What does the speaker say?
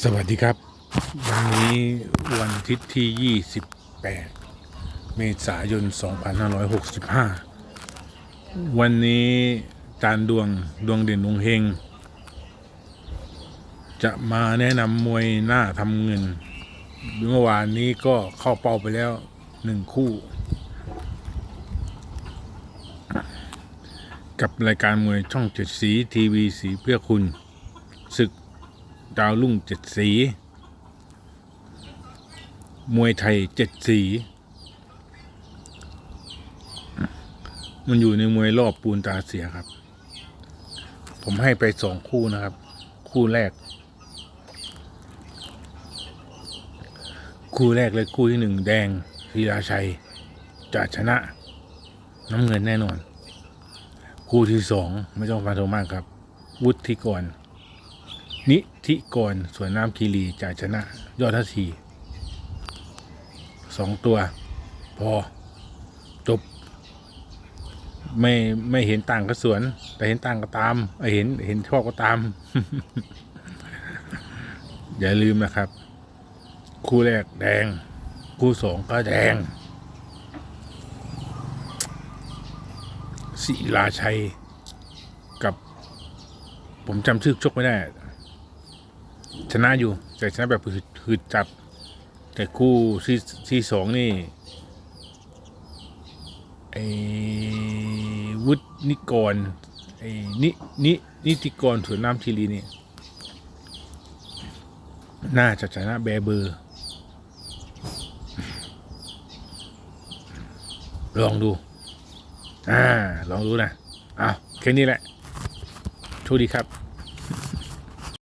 สวัสดีครับ วันนี้วันอาทิตย์ที่ 28 เมษายน 2565 วันนี้จานดวงดวงเด่นดวงเฮง จะมาแนะนำมวยหน้าทำเงิน เมื่อวานนี้ก็เข้าเป้าไปแล้วหนึ่งคู่ กับรายการมวยช่องเจ็ดสีทีวีสีเพื่อคุณศึก ดาวลุ่งเจ็ดสี มวยไทยเจ็ดสี มันอยู่ในมวยรอบปูนตาเสียครับ ผมให้ไปสองคู่นะครับ คู่แรก คู่แรกเลยคู่ที่หนึ่งแดงธีราชัยจะชนะน้ำเงินแน่นอน คู่ที่สองไม่ต้องฟังโทมากครับ วุฒิกร นิธิกรสวนน้ำคีรีจ่ายชนะ ยอดทัศทีสองตัว พอ จบ ไม่ไม่เห็นต่างก็สวน แต่เห็นต่างก็ตามเห็นเห็นชอบก็ตาม อย่าลืมนะครับ คู่แรกแดง คู่สองก็แดงศิลาชัยกับ ผมจำชื่อชกไม่ได้ ชนะอยู่ แต่ชนะแบบหืดจับ แต่คู่ที่ที่สองนี่ไอ้วุฒินิกรไอ้นินินิติกรสวนน้ำทีรีนี่น่าจะชนะแบเบอร์ลองดู อ่า ลองดูนะอ้าวแค่นี้แหละโชคดีครับ